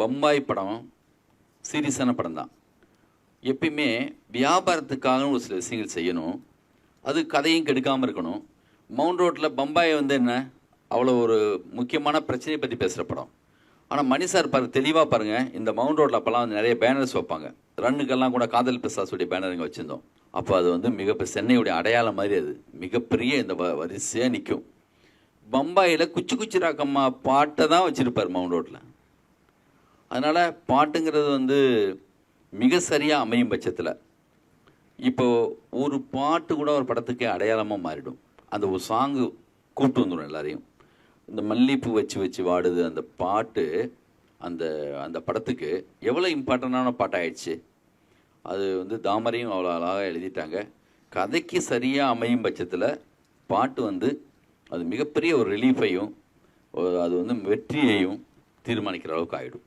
பம்பாய் படம் சீரியஸான படம் தான் எப்பயுமே வியாபாரத்துக்காக ஒரு சில விஷயங்கள் செய்யணும். அது கதையும் கெடுக்காமல் இருக்கணும். மவுண்ட் ரோட்டில் பம்பாய் வந்து என்ன? அவ்வளோ ஒரு முக்கியமான பிரச்சனையை பற்றி பேசுகிற படம். ஆனால் மணி சார் பாருங்க தெளிவாக பாருங்கள் இந்த மவுண்ட் ரோட்டில் அப்போல்லாம் வந்து நிறைய பேனர்ஸ் வைப்பாங்க. ரன்னுக்கெல்லாம் கூட காதல் பிசாசுடைய பேனர் இங்கே வச்சுருந்தோம். அப்போ அது வந்து மிக சென்னையுடைய அடையாளம் மாதிரி அது. மிகப்பெரிய இந்த வ வரிசையாக நிற்கும் பம்பாயில் குச்சி குச்சி ராக்கம்மா பாட்டை தான் வச்சுருப்பார் மவுண்ட் ரோட்டில் அதனால் பாட்டுங்கிறது வந்து மிக சரியாக அமையும் பட்சத்தில். இப்போ ஒரு பாட்டு கூட ஒரு படத்துக்கே அடையாளமாக மாறிடும். அந்த ஒரு சாங்கு கூப்பிட்டு வந்துடும் எல்லாரையும். இந்த மல்லிப்பூ வச்சு வச்சு வாடுது அந்த பாட்டு அந்த அந்த படத்துக்கு எவ்வளோ இம்பார்ட்டண்டான பாட்டாயிடுச்சு. அது வந்து தாமரையும் அவ்வளோ அழகாக எழுதிட்டாங்க. கதைக்கு சரியாக அமையும் பட்சத்தில் பாட்டு வந்து அது மிகப்பெரிய ஒரு ரிலீஃபையும் அது வந்து வெற்றியையும் தீர்மானிக்கிற அளவுக்கு ஆகிடும்